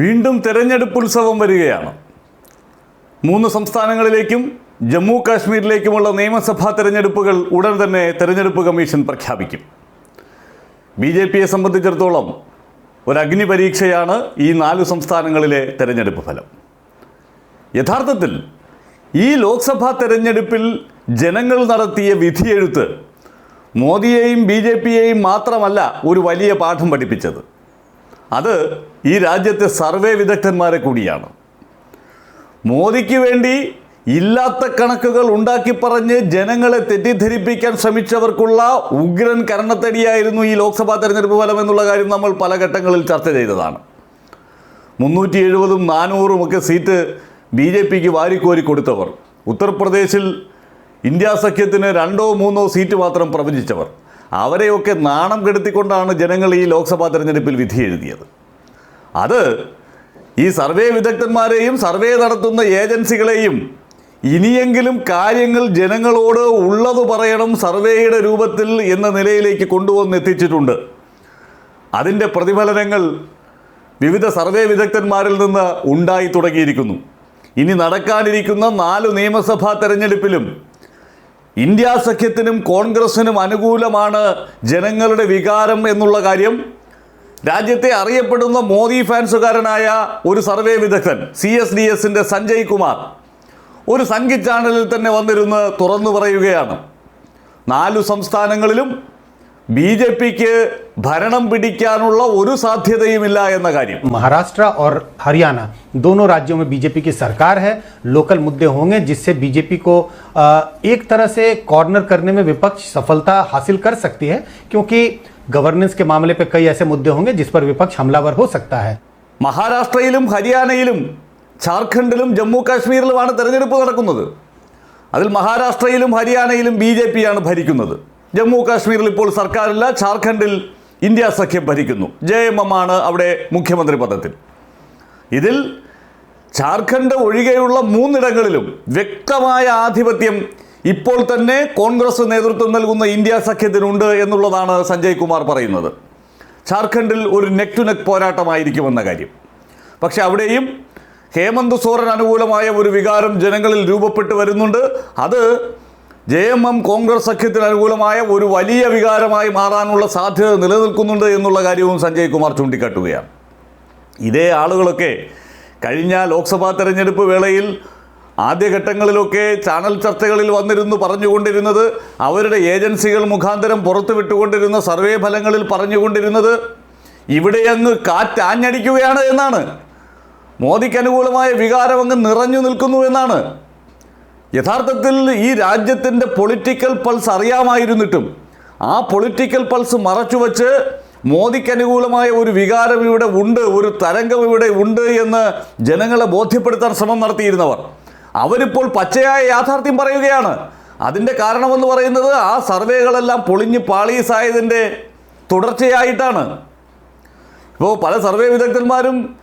വീണ്ടും തെരഞ്ഞെടുപ്പ് ഉത്സവം വരികയാണ്. മൂന്ന് സംസ്ഥാനങ്ങളിലേക്കും ജമ്മു കാശ്മീരിലേക്കുമുള്ള നിയമസഭാ തെരഞ്ഞെടുപ്പുകൾ ഉടൻ തന്നെ തെരഞ്ഞെടുപ്പ് കമ്മീഷൻ പ്രഖ്യാപിക്കും. ബി ജെ പിയെ സംബന്ധിച്ചിടത്തോളം ഒരു പരീക്ഷയാണ് ഈ നാല് സംസ്ഥാനങ്ങളിലെ തെരഞ്ഞെടുപ്പ് ഫലം. യഥാർത്ഥത്തിൽ ഈ ലോക്സഭാ തെരഞ്ഞെടുപ്പിൽ ജനങ്ങൾ നടത്തിയ വിധിയെഴുത്ത് മോദിയെയും ബി ജെ പിയെയും മാത്രമല്ല ഒരു വലിയ പാഠം പഠിപ്പിച്ചത്. അത് ഈ രാജ്യത്തെ സർവേ വിദഗ്ധന്മാരെ കൂടിയാണ്. മോദിക്ക് വേണ്ടി ഇല്ലാത്ത കണക്കുകൾ ഉണ്ടാക്കി പറഞ്ഞ് ജനങ്ങളെ തെറ്റിദ്ധരിപ്പിക്കാൻ ശ്രമിച്ചവർക്കുള്ള ഉഗ്രൻ കരണത്തടിയായിരുന്നു ഈ ലോക്സഭാ തെരഞ്ഞെടുപ്പ് ഫലം എന്നുള്ള കാര്യം നമ്മൾ പല ഘട്ടങ്ങളിൽ ചർച്ച ചെയ്തതാണ്. മുന്നൂറ്റി എഴുപതും നാനൂറും ഒക്കെ സീറ്റ് ബി ജെ പിക്ക് വാരിക്കോരി കൊടുത്തവർ. ഉത്തർപ്രദേശിൽ ഇന്ത്യ സഖ്യത്തിന് രണ്ടോ മൂന്നോ സീറ്റ് മാത്രം പ്രവചിച്ചവർ. അവരെയൊക്കെ നാണം കെടുത്തിക്കൊണ്ടാണ് ജനങ്ങൾ ഈ ലോക്സഭാ തെരഞ്ഞെടുപ്പിൽ വിധി എഴുതിയത്. അത് ഈ സർവേ വിദഗ്ധന്മാരെയും സർവേ നടത്തുന്ന ഏജൻസികളെയും ഇനിയെങ്കിലും കാര്യങ്ങൾ ജനങ്ങളോട് ഉള്ളത് പറയണം സർവേയുടെ രൂപത്തിൽ എന്ന നിലയിലേക്ക് കൊണ്ടുവന്ന് എത്തിച്ചിട്ടുണ്ട്. അതിന്റെ പ്രതിഫലനങ്ങൾ വിവിധ സർവേ വിദഗ്ധന്മാരിൽ നിന്ന് ഉണ്ടായി തുടങ്ങിയിരിക്കുന്നു. ഇനി നടക്കാനിരിക്കുന്ന നാല് നിയമസഭാ തെരഞ്ഞെടുപ്പിലും ഇന്ത്യ സഖ്യത്തിനും കോൺഗ്രസിനും അനുകൂലമാണ് ജനങ്ങളുടെ വികാരം എന്നുള്ള കാര്യം. രാജ്യത്തെ അറിയപ്പെടുന്ന മോദി ഫാൻസുകാരനായ ഒരു സർവേ വിദഗ്ധൻ സി എസ് ഡി എസിന്റെ സഞ്ജയ് കുമാർ. ഒരു സംഘി ചാനലിൽ തന്നെ വന്നിരുന്ന് തുറന്നു പറയുകയാണ്. നാലു സംസ്ഥാനങ്ങളിലും ബി ജെ പിക്ക് ഭരണം പിടിക്കാനുള്ള ഒരു സാധ്യതയുമില്ല എന്ന കാര്യം महाराष्ट्र और हरियाणा दोनों राज्यों में बीजेपी की सरकार है लोकल मुद्दे होंगे जिससे बीजेपी को अ, एक तरह से कॉर्नर करने में विपक्ष सफलता हासिल कर सकती है क्योंकि गवर्नेंस के मामले पे कई ऐसे मुद्दे होंगे जिस पर विपक्ष हमलावर हो सकता है മഹാരാഷ്ട്രയിലും ഹരിയാനയിലും ഝാർഖണ്ഡിലും ജമ്മു കാശ്മീരിലുമാണ് തെരഞ്ഞെടുപ്പ് നടക്കുന്നത് അതിൽ മഹാരാഷ്ട്രയിലും ഹരിയാനയിലും ബി ജെ പിയാണ് ഭരിക്കുന്നത് ജമ്മു കാശ്മീരിൽ ഇപ്പോൾ സർക്കാരില്ല ഝാർഖണ്ഡിൽ ഇന്ത്യ സഖ്യം ഭരിക്കുന്നു. ജെ എം എം ആണ് അവിടെ മുഖ്യമന്ത്രി പദത്തിൽ. ഇതിൽ ഝാർഖണ്ഡ് ഒഴികെയുള്ള മൂന്നിടങ്ങളിലും വ്യക്തമായ ആധിപത്യം ഇപ്പോൾ തന്നെ കോൺഗ്രസ് നേതൃത്വം നൽകുന്ന ഇന്ത്യ സഖ്യത്തിനുണ്ട് എന്നുള്ളതാണ് സഞ്ജയ് കുമാർ പറയുന്നത്. ഝാർഖണ്ഡിൽ ഒരു നെക്ക് ടു നെക്ക് പോരാട്ടമായിരിക്കുമെന്ന കാര്യം. പക്ഷെ അവിടെയും ഹേമന്ത് സോറൻ അനുകൂലമായ ഒരു വികാരം ജനങ്ങളിൽ രൂപപ്പെട്ടു വരുന്നുണ്ട്. അത് ജെ എം എം കോൺഗ്രസ് സഖ്യത്തിന് അനുകൂലമായ ഒരു വലിയ വികാരമായി മാറാനുള്ള സാധ്യത നിലനിൽക്കുന്നുണ്ട് എന്നുള്ള കാര്യവും സഞ്ജയ് കുമാർ ചൂണ്ടിക്കാട്ടുകയാണ്. ഇതേ ആളുകളൊക്കെ കഴിഞ്ഞ ലോക്സഭാ തെരഞ്ഞെടുപ്പ് വേളയിൽ ആദ്യഘട്ടങ്ങളിലൊക്കെ ചാനൽ ചർച്ചകളിൽ വന്നിരുന്നു പറഞ്ഞുകൊണ്ടിരുന്നത് അവരുടെ ഏജൻസികൾ മുഖാന്തരം പുറത്തു വിട്ടുകൊണ്ടിരുന്ന സർവേ ഫലങ്ങളിൽ പറഞ്ഞുകൊണ്ടിരുന്നത് ഇവിടെ അങ്ങ് കാറ്റാഞ്ഞടിക്കുകയാണ് എന്നാണ്. മോദിക്ക് അനുകൂലമായ വികാരം അങ്ങ് നിറഞ്ഞു നിൽക്കുന്നു എന്നാണ്. യഥാർത്ഥത്തിൽ ഈ രാജ്യത്തിന്റെ പൊളിറ്റിക്കൽ പൾസ് അറിയാമായിരുന്നിട്ടും ആ പൊളിറ്റിക്കൽ പൾസ് മറച്ചുവെച്ച് മോദിക്ക് അനുകൂലമായ ഒരു വികാരം ഇവിടെ ഉണ്ട് ഒരു തരംഗം ഇവിടെ ഉണ്ട് എന്ന് ജനങ്ങളെ ബോധ്യപ്പെടുത്താൻ ശ്രമം നടത്തിയിരുന്നവർ. അവരിപ്പോൾ പച്ചയായ യാഥാർത്ഥ്യം പറയുകയാണ്. അതിന്റെ കാരണമെന്ന് പറയുന്നത് ആ സർവേകളെല്ലാം പൊളിഞ്ഞ് പാളീസായതിന്റെ തുടർച്ചയായിട്ടാണ്. ഇപ്പോൾ പല സർവേ വിദഗ്ധന്മാരും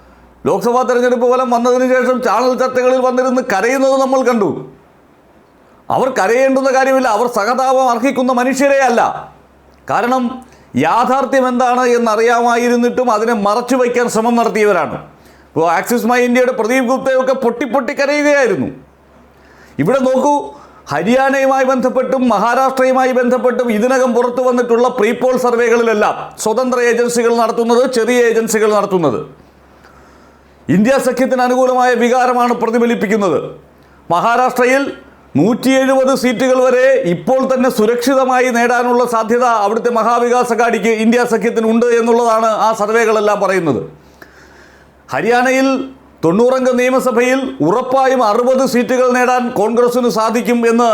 ലോക്സഭാ തെരഞ്ഞെടുപ്പ് ഫലം വന്നതിന് ശേഷം ചാനൽ ചർച്ചകളിൽ വന്നിരുന്ന് കരയുന്നത് നമ്മൾ കണ്ടു. അവർ കരയേണ്ടുന്ന കാര്യമില്ല. അവർ സഹതാപം അർഹിക്കുന്ന മനുഷ്യരെ അല്ല. കാരണം യാഥാർത്ഥ്യം എന്താണ് എന്നറിയാമായിരുന്നിട്ടും അതിനെ മറച്ചു വയ്ക്കാൻ ശ്രമം നടത്തിയവരാണ്. ഇപ്പോൾ ആക്സിസ് മൈ ഇന്ത്യയുടെ പ്രദീപ് ഗുപ്തയൊക്കെ പൊട്ടി പൊട്ടി കരയുകയായിരുന്നു. ഇവിടെ നോക്കൂ ഹരിയാനയുമായി ബന്ധപ്പെട്ടും മഹാരാഷ്ട്രയുമായി ബന്ധപ്പെട്ടും ഇതിനകം പുറത്തു വന്നിട്ടുള്ള പ്രീപോൾ സർവേകളിലെല്ലാം സ്വതന്ത്ര ഏജൻസികൾ നടത്തുന്നത് ചെറിയ ഏജൻസികൾ നടത്തുന്നത്. ഇന്ത്യ സഖ്യത്തിന് അനുകൂലമായ വികാരമാണ് പ്രതിഫലിപ്പിക്കുന്നത്. മഹാരാഷ്ട്രയിൽ നൂറ്റി എഴുപത് സീറ്റുകൾ വരെ ഇപ്പോൾ തന്നെ സുരക്ഷിതമായി നേടാനുള്ള സാധ്യത അവിടുത്തെ മഹാവികാസ് അഘാടിക്ക് ഇന്ത്യ സഖ്യത്തിനുണ്ട് എന്നുള്ളതാണ് ആ സർവേകളെല്ലാം പറയുന്നത്. ഹരിയാനയിൽ തൊണ്ണൂറംഗ നിയമസഭയിൽ ഉറപ്പായും അറുപത് സീറ്റുകൾ നേടാൻ കോൺഗ്രസിന് സാധിക്കും എന്ന്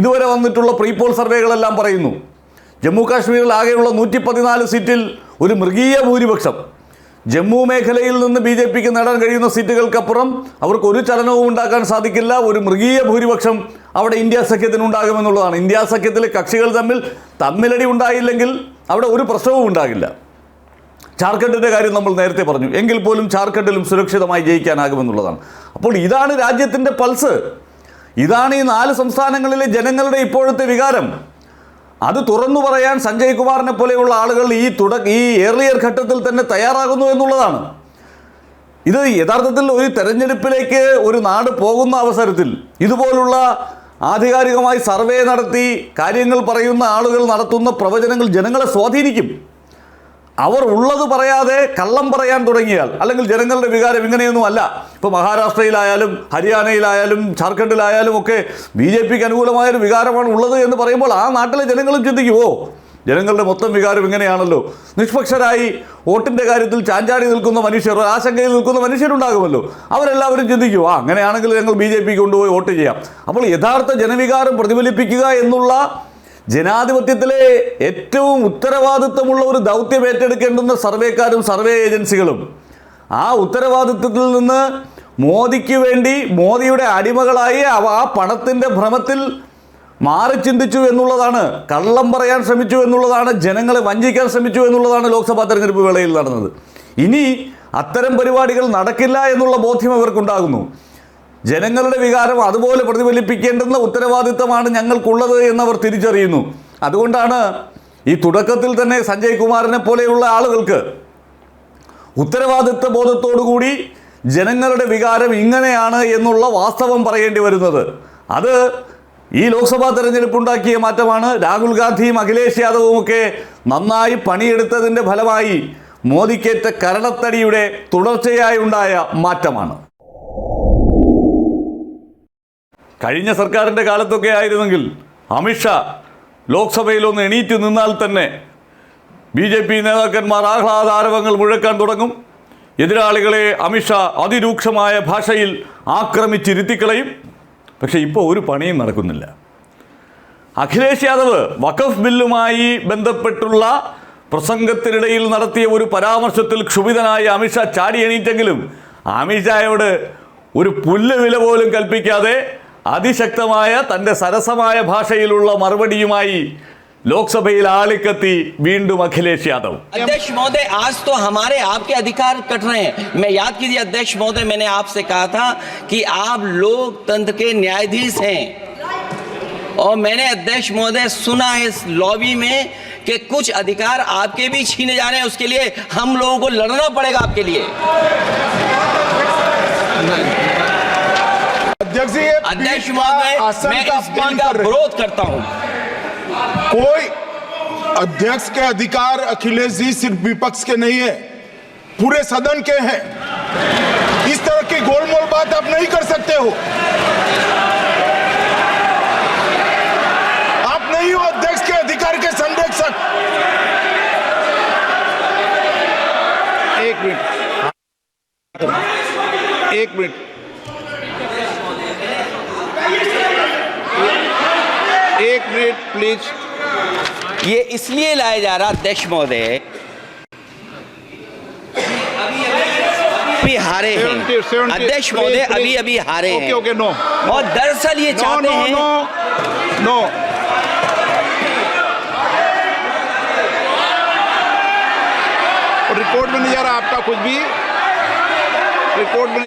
ഇതുവരെ വന്നിട്ടുള്ള പ്രീപോൾ സർവേകളെല്ലാം പറയുന്നു. ജമ്മു കാശ്മീരിൽ ആകെയുള്ള നൂറ്റി പതിനാല് സീറ്റിൽ ഒരു മൃഗീയ ഭൂരിപക്ഷം. ജമ്മു മേഖലയിൽ നിന്ന് ബി ജെ പിക്ക് നേടാൻ കഴിയുന്ന സീറ്റുകൾക്കപ്പുറം അവർക്ക് ഒരു ചലനവും ഉണ്ടാക്കാൻ സാധിക്കില്ല ഒരു മൃഗീയ ഭൂരിപക്ഷം അവിടെ ഇന്ത്യ സഖ്യത്തിന് ഉണ്ടാകുമെന്നുള്ളതാണ്. ഇന്ത്യ സഖ്യത്തിലെ കക്ഷികൾ തമ്മിൽ തമ്മിലടി ഉണ്ടായില്ലെങ്കിൽ അവിടെ ഒരു പ്രശ്നവും ഉണ്ടാകില്ല. ജാർഖണ്ഡിന്റെ കാര്യം നമ്മൾ നേരത്തെ പറഞ്ഞു. എങ്കിൽ പോലും ജാർഖണ്ഡിലും സുരക്ഷിതമായി ജയിക്കാനാകുമെന്നുള്ളതാണ്. അപ്പോൾ ഇതാണ് രാജ്യത്തിന്റെ പൾസ്. ഇതാണ് ഈ നാല് സംസ്ഥാനങ്ങളിലെ ജനങ്ങളുടെ ഇപ്പോഴത്തെ വികാരം. അത് തുറന്നു പറയാൻ സഞ്ജയ് കുമാറിനെ പോലെയുള്ള ആളുകൾ ഈ തുട ഈ ഏർലിയർ ഘട്ടത്തിൽ തന്നെ തയ്യാറാകുന്നു എന്നുള്ളതാണ്. ഇത് യഥാർത്ഥത്തിൽ ഒരു തെരഞ്ഞെടുപ്പിലേക്ക് ഒരു നാട് പോകുന്ന അവസരത്തിൽ ഇതുപോലുള്ള ആധികാരികമായി സർവേ നടത്തി കാര്യങ്ങൾ പറയുന്ന ആളുകൾ നടത്തുന്ന പ്രവചനങ്ങൾ ജനങ്ങളെ സ്വാധീനിക്കും. അവർ ഉള്ളത് പറയാതെ കള്ളം പറയാൻ തുടങ്ങിയാൽ അല്ലെങ്കിൽ ജനങ്ങളുടെ വികാരം ഇങ്ങനെയൊന്നും അല്ല. ഇപ്പോൾ മഹാരാഷ്ട്രയിലായാലും ഹരിയാനയിലായാലും ജാർഖണ്ഡിലായാലും ഒക്കെ ബി ജെ പിക്ക് അനുകൂലമായൊരു വികാരമാണ് ഉള്ളത് എന്ന് പറയുമ്പോൾ ആ നാട്ടിലെ ജനങ്ങളും ചിന്തിക്കുമോ ജനങ്ങളുടെ മൊത്തം വികാരം ഇങ്ങനെയാണല്ലോ. നിഷ്പക്ഷരായി വോട്ടിന്റെ കാര്യത്തിൽ ചാഞ്ചാടി നിൽക്കുന്ന മനുഷ്യർ ആശങ്കയിൽ നിൽക്കുന്ന മനുഷ്യരുണ്ടാകുമല്ലോ. അവരെല്ലാവരും ചിന്തിക്കും ആ അങ്ങനെയാണെങ്കിൽ ഞങ്ങൾ ബി ജെ പിക്ക് കൊണ്ടുപോയി വോട്ട് ചെയ്യാം. അപ്പോൾ യഥാർത്ഥ ജനവികാരം പ്രതിഫലിപ്പിക്കുക എന്നുള്ള ജനാധിപത്യത്തിലെ ഏറ്റവും ഉത്തരവാദിത്വമുള്ള ഒരു ദൗത്യം ഏറ്റെടുക്കേണ്ടുന്ന സർവേക്കാരും സർവേ ഏജൻസികളും ആ ഉത്തരവാദിത്വത്തിൽ നിന്ന് മോദിക്ക് വേണ്ടി മോദിയുടെ അടിമകളായി അവ ആ പണത്തിന്റെ ഭ്രമത്തിൽ മാറി ചിന്തിച്ചു എന്നുള്ളതാണ് കള്ളം പറയാൻ ശ്രമിച്ചു എന്നുള്ളതാണ് ജനങ്ങളെ വഞ്ചിക്കാൻ ശ്രമിച്ചു എന്നുള്ളതാണ് ലോക്സഭാ തെരഞ്ഞെടുപ്പ് വേളയിൽ നടന്നത്. ഇനി അത്തരം പരിപാടികൾ നടക്കില്ല എന്നുള്ള ബോധ്യം അവർക്കുണ്ടാകുന്നു. ജനങ്ങളുടെ വികാരം അതുപോലെ പ്രതിഫലിപ്പിക്കേണ്ടുന്ന ഉത്തരവാദിത്തമാണ് ഞങ്ങൾക്കുള്ളത് എന്നവർ തിരിച്ചറിയുന്നു. അതുകൊണ്ടാണ് ഈ തുടക്കത്തിൽ തന്നെ സഞ്ജയ് കുമാറിനെ പോലെയുള്ള ആളുകൾക്ക് ഉത്തരവാദിത്വ ബോധത്തോടുകൂടി ജനങ്ങളുടെ വികാരം ഇങ്ങനെയാണ് എന്നുള്ള വാസ്തവം പറയേണ്ടി വരുന്നത്. അത് ഈ ലോക്സഭാ തെരഞ്ഞെടുപ്പുണ്ടാക്കിയ മാറ്റമാണ്. രാഹുൽ ഗാന്ധിയും അഖിലേഷ് യാദവും ഒക്കെ നന്നായി പണിയെടുത്തതിന്റെ ഫലമായി മോദിക്കേറ്റ കരണത്തടിയുടെ തുടർച്ചയായി ഉണ്ടായ മാറ്റമാണ്. കഴിഞ്ഞ സർക്കാരിന്റെ കാലത്തൊക്കെ ആയിരുന്നെങ്കിൽ അമിത്ഷാ ലോക്സഭയിൽ ഒന്ന് എണീറ്റ് നിന്നാൽ തന്നെ ബി ജെ പി നേതാക്കന്മാർ ആഹ്ലാദാരവങ്ങൾ മുഴക്കാൻ തുടങ്ങും. എതിരാളികളെ അമിത്ഷാ അതിരൂക്ഷമായ ഭാഷയിൽ ആക്രമിച്ചിരുത്തിക്കളയും. പക്ഷേ ഇപ്പോൾ ഒരു പണിയും നടക്കുന്നില്ല. അഖിലേഷ് യാദവ് വഖഫ് ബില്ലുമായി ബന്ധപ്പെട്ടുള്ള പ്രസംഗത്തിനിടയിൽ നടത്തിയ ഒരു പരാമർശത്തിൽ ക്ഷുഭിതനായ അമിത്ഷാ ചാടി എണീറ്റെങ്കിലും അമിത്ഷായോട് ഒരു പുല്ല് വില പോലും കൽപ്പിക്കാതെ അതിശക്തമായ തൻ്റെ സരസമായ ഭാഷയിലുള്ള മറുപടിയുമായി ലോക്സഭയിൽ ആളിക്കത്തി വീണ്ടും അഖിലേഷ് യാദവ് अध्यक्ष महोदय आज तो हमारे आपके अधिकार कट रहे हैं मैं याद कीजिए अध्यक्ष महोदय मैंने आपसे कहा था कि आप लोकतंत्र के न्यायाधीश हैं और मैंने अध्यक्ष महोदय सुना है इस लॉबी में कि कुछ अधिकार आपके भी छीने जा रहे हैं उसके लिए हम लोगों को लड़ना पड़ेगा आपके लिए अध्यक्ष जी अध्यक्ष महोदय मैं इस बिल का विरोध करता हूँ। कोई अध्यक्ष के अधिकार अखिलेश जी सिर्फ़ विपक्ष के नहीं है पूरे सदन के हैं। इस तरह की गोलमोल बात आप नहीं कर सकते हो। आप नहीं हो अध्यक्ष के अधिकार के संरक्षक। एक मिनट। एक मिनट। एक मिनट प्लीज़ ये इसलिए लाया जा रहा अध्यक्ष महोदय। अभी हारे हैं। 70, 70, अध्यक्ष महोदय. अभी अभी हारे हैं। Okay no. और दरअसल ये चाहते हैं। No no. रिपोर्ट में नहीं जा रहा आपका कुछ भी। रिपोर्ट में